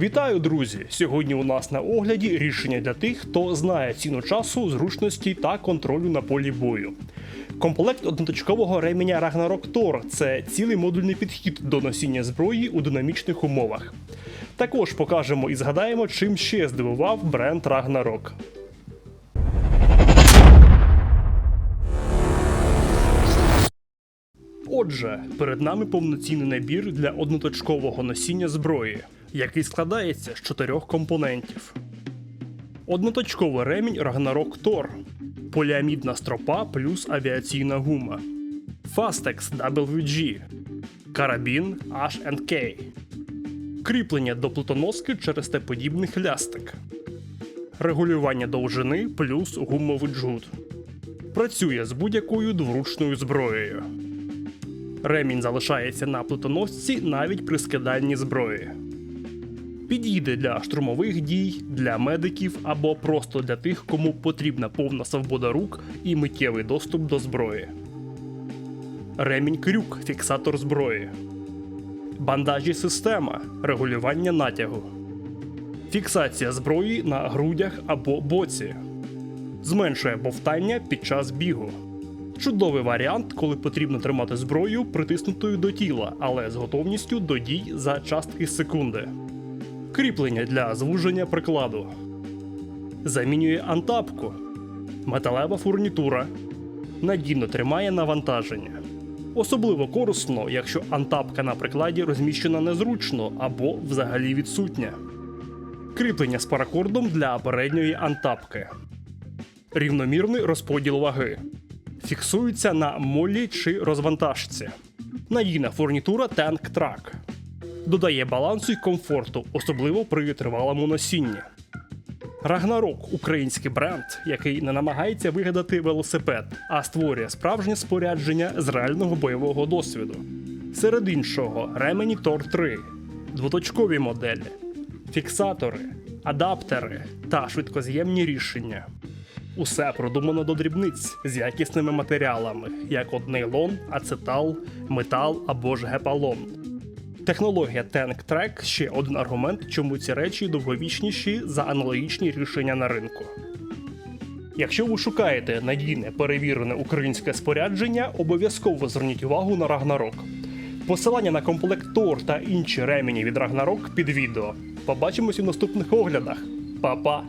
Вітаю, друзі! Сьогодні у нас на огляді рішення для тих, хто знає ціну часу, зручності та контролю на полі бою. Комплект одноточкового ременя Ragnarok Tor – це цілий модульний підхід до носіння зброї у динамічних умовах. Також покажемо і згадаємо, чим ще здивував бренд Ragnarok. Отже, перед нами повноцінний набір для одноточкового носіння зброї, який складається з чотирьох компонентів. Одноточковий ремінь Ragnarok Tor, поліамідна стропа плюс авіаційна гума, Fastex WG, карабін H&K, кріплення до плитоноски через Т-подібний хлястик, регулювання довжини плюс гумовий джгут. Працює з будь-якою двуручною зброєю. Ремінь залишається на плитоносці навіть при скиданні зброї. Підійде для штурмових дій, для медиків або просто для тих, кому потрібна повна свобода рук і миттєвий доступ до зброї. Ремінь крюк фіксатор зброї. Бандажі система регулювання натягу. Фіксація зброї на грудях або боці. Зменшує бовтання під час бігу. Чудовий варіант, коли потрібно тримати зброю притиснутою до тіла, але з готовністю до дій за частки секунди. Кріплення для звуження прикладу. Замінює антапку. Металева фурнітура. Надійно тримає навантаження. Особливо корисно, якщо антапка на прикладі розміщена незручно або взагалі відсутня. Кріплення з паракордом для передньої антапки. Рівномірний розподіл ваги фіксується на молі чи розвантажці. Надійна фурнітура Tank Track. Додає балансу й комфорту, особливо при тривалому носінні. Рагнарок український бренд, який не намагається вигадати велосипед, а створює справжнє спорядження з реального бойового досвіду. Серед іншого, ремені Тор 3, двоточкові моделі, фіксатори, адаптери та швидкоз'ємні рішення. Усе продумано до дрібниць з якісними матеріалами, як от нейлон, ацетал, метал або ж гепалон. Технологія Tank Track – ще один аргумент, чому ці речі довговічніші за аналогічні рішення на ринку. Якщо ви шукаєте надійне перевірене українське спорядження, обов'язково зверніть увагу на Ragnarok. Посилання на комплект Тор та інші ремені від Ragnarok під відео. Побачимось у наступних оглядах. Па-па!